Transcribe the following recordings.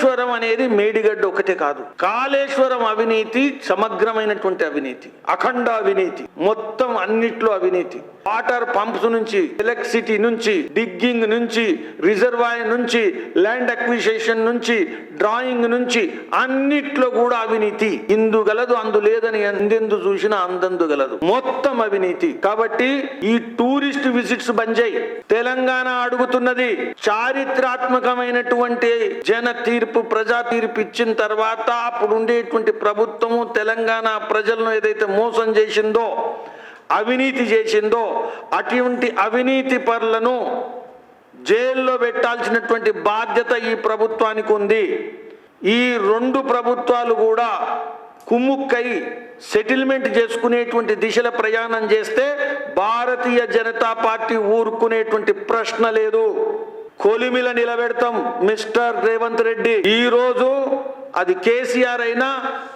కాళేశ్వరం అనేది మేడిగడ్డ ఒకటే కాదు. కాళేశ్వరం అవినీతి సమగ్రమైనటువంటి అవినీతి అఖండ అవినీతి మొత్తం అన్నిట్లో అవినీతి. వాటర్ పంప్స్ నుంచి ఎలక్ట్రిసిటీ నుంచి డిగ్గింగ్ నుంచి రిజర్వాయర్ నుంచి ల్యాండ్ అక్విజిషన్ నుంచి డ్రాయింగ్ నుంచి అన్నిట్లో కూడా అవినీతి. ఇందు గలదు అందు లేదని ఎందెందు చూసినా అందందు గలదు. మొత్తం అవినీతి. కాబట్టి ఈ టూరిస్ట్ విజిట్స్ బంద్ తెలంగాణ అడుగుతున్నది చారిత్రాత్మకమైనటువంటి జన తీర్పు ప్రజా తీర్పు ఇచ్చిన తర్వాత అప్పుడు ఉండేటువంటి ప్రభుత్వము తెలంగాణ ప్రజలను ఏదైతే మోసం చేసిందో అవినీతి చేసిందో అటువంటి అవినీతి పరులను జైల్లో పెట్టాల్సినటువంటి బాధ్యత ఈ ప్రభుత్వానికి ఉంది. ఈ రెండు ప్రభుత్వాలు కూడా కుమ్ముక్కై సెటిల్మెంట్ చేసుకునేటువంటి దిశల ప్రయాణం చేస్తే భారతీయ జనతా పార్టీ ఊరుకునేటువంటి ప్రశ్న లేదు. కొలిమిల నిలబెడతాం మిస్టర్ రేవంత్ రెడ్డి. ఈ రోజు అది కేసీఆర్ అయినా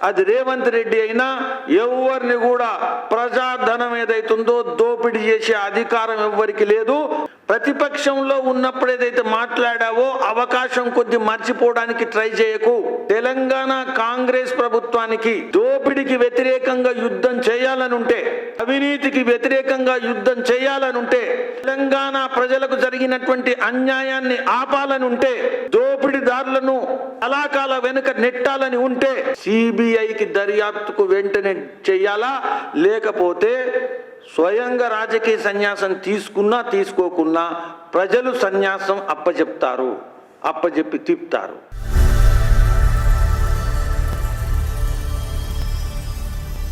అది రేవంత్ రెడ్డి అయినా ఎవరిని కూడా ప్రజాధనం ఏదైతుందో దోపిడీ చేసే అధికారం ఎవ్వరికి లేదు. ప్రతిపక్షంలో ఉన్నప్పుడు ఏదైతే మాట్లాడావో అవకాశం కొద్ది మర్చిపోవడానికి ట్రై చేయకు. తెలంగాణ కాంగ్రెస్ ప్రభుత్వానికి దోపిడికి వ్యతిరేకంగా యుద్ధం చేయాలనుంటే అవినీతికి వ్యతిరేకంగా యుద్ధం చేయాలనుంటే తెలంగాణ ప్రజలకు జరిగినటువంటి అన్యాయాన్ని ఆపాలనుంటే దోపిడీదారులను తలాకాల వెనుక నెట్టాలని ఉంటే సిబిఐకి దర్యాప్తుకు వెంటనే చెయ్యాలా లేకపోతే స్వయంగా రాజకీయ సన్యాసం తీసుకున్నా తీసుకోకున్నా ప్రజలు సన్యాసం అప్పచెప్తారు అప్పచెప్పి తిప్పుతారు.